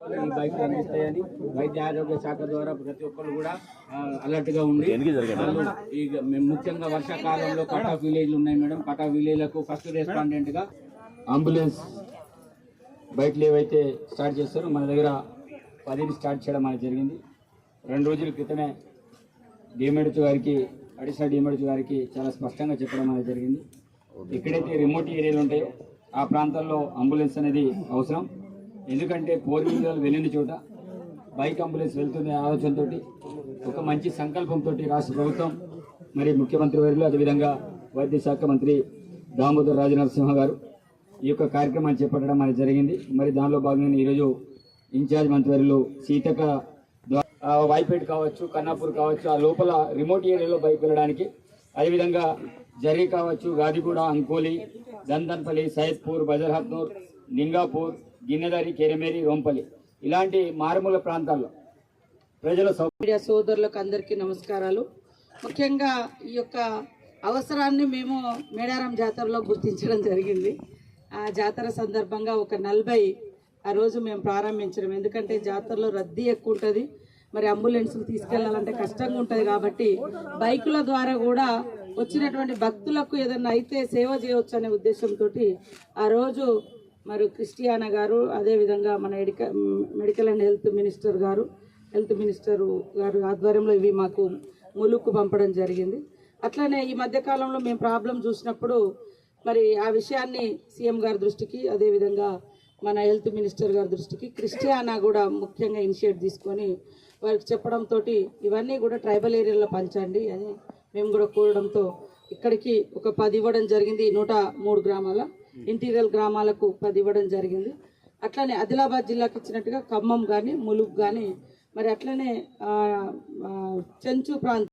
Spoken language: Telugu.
బైక్లు అందిస్తాయని వైద్య ఆరోగ్య శాఖ ద్వారా ప్రతి ఒక్కరు కూడా అలర్ట్గా ఉండి ముఖ్యంగా వర్షాకాలంలో కట్ ఆఫ్ విలేజ్లు ఉన్నాయి మేడం. కట్ ఆఫ్ విలేజ్లకు ఫస్ట్ రెస్పాండెంట్గా అంబులెన్స్ బైక్లు ఏవైతే స్టార్ట్ చేస్తారో మన దగ్గర పదిని స్టార్ట్ చేయడం అనేది జరిగింది. రెండు రోజుల క్రితమే డిఎంఎడ్స్ గారికి అడిషనల్ డిఎంఎడ్స్ గారికి చాలా స్పష్టంగా చెప్పడం అనేది జరిగింది. ఎక్కడైతే రిమోట్ ఏరియాలు ఉంటాయో ఆ ప్రాంతాల్లో అంబులెన్స్ అనేది అవసరం. ఎందుకంటే కోరికలు వెళ్ళిన చోట బైక్ అంబులెన్స్ వెళ్తున్న ఆలోచనతో ఒక మంచి సంకల్పంతో రాష్ట్ర ప్రభుత్వం మరి ముఖ్యమంత్రి వారిలో అదేవిధంగా వైద్య శాఖ మంత్రి దామోదర్ రాజనరసింహ గారు ఈ యొక్క కార్యక్రమాన్ని చేపట్టడం అనేది జరిగింది. మరి దానిలో భాగంగా ఈరోజు ఇన్ఛార్జ్ మంత్రివర్యులు సీతక ద్వా- వైపేట్ కావచ్చు కన్నాపూర్ కావచ్చు ఆ లోపల రిమోట్ ఏరియాలో బైక్ వెళ్ళడానికి అదేవిధంగా జరి కావచ్చు గాదిగూడ అంకోలి దందన్పల్లి సైద్పూర్ బజర్హత్నూర్ నింగాపూర్ గిన్నెదారి కేరమేరి రోంపల్లి ఇలాంటి మారుమూల ప్రాంతాల్లో ప్రజల మీడియా సోదరులకు అందరికీ నమస్కారాలు. ముఖ్యంగా ఈ యొక్క అవసరాన్ని మేము మేడారం జాతరలో గుర్తించడం జరిగింది. ఆ జాతర సందర్భంగా ఒక నలభై ఆ రోజు మేము ప్రారంభించడం. ఎందుకంటే జాతరలో రద్దీ ఎక్కువ ఉంటుంది. మరి అంబులెన్స్లు తీసుకెళ్ళాలంటే కష్టంగా ఉంటుంది కాబట్టి బైకుల ద్వారా కూడా వచ్చినటువంటి భక్తులకు ఏదన్నా అయితే సేవ చేయవచ్చు అనే ఉద్దేశంతో ఆ రోజు మరి క్రిస్టియానా గారు అదేవిధంగా మన ఎడిక మెడికల్ అండ్ హెల్త్ మినిస్టర్ గారు హెల్త్ మినిస్టర్ గారు ఆధ్వర్యంలో ఇవి మాకు ములుక్కు పంపడం జరిగింది. అట్లనే ఈ మధ్యకాలంలో మేము ప్రాబ్లం చూసినప్పుడు మరి ఆ విషయాన్ని సీఎం గారి దృష్టికి అదేవిధంగా మన హెల్త్ మినిస్టర్ గారి దృష్టికి క్రిస్టియానా కూడా ముఖ్యంగా ఇనిషియేట్ తీసుకొని వారికి చెప్పడంతో ఇవన్నీ కూడా ట్రైబల్ ఏరియాలో పంచండి అని మేము కూడా కోరడంతో ఇక్కడికి ఒక పది ఇవ్వడం జరిగింది నూట మూడు గ్రామాల. ఇంటీరియల్ గ్రామాలకు పది ఇవ్వడం జరిగింది. అట్లనే ఆదిలాబాద్ జిల్లాకి ఇచ్చినట్టుగా ఖమ్మం కానీ ములుగు కానీ మరి అట్లనే చెంచు ప్రాంతం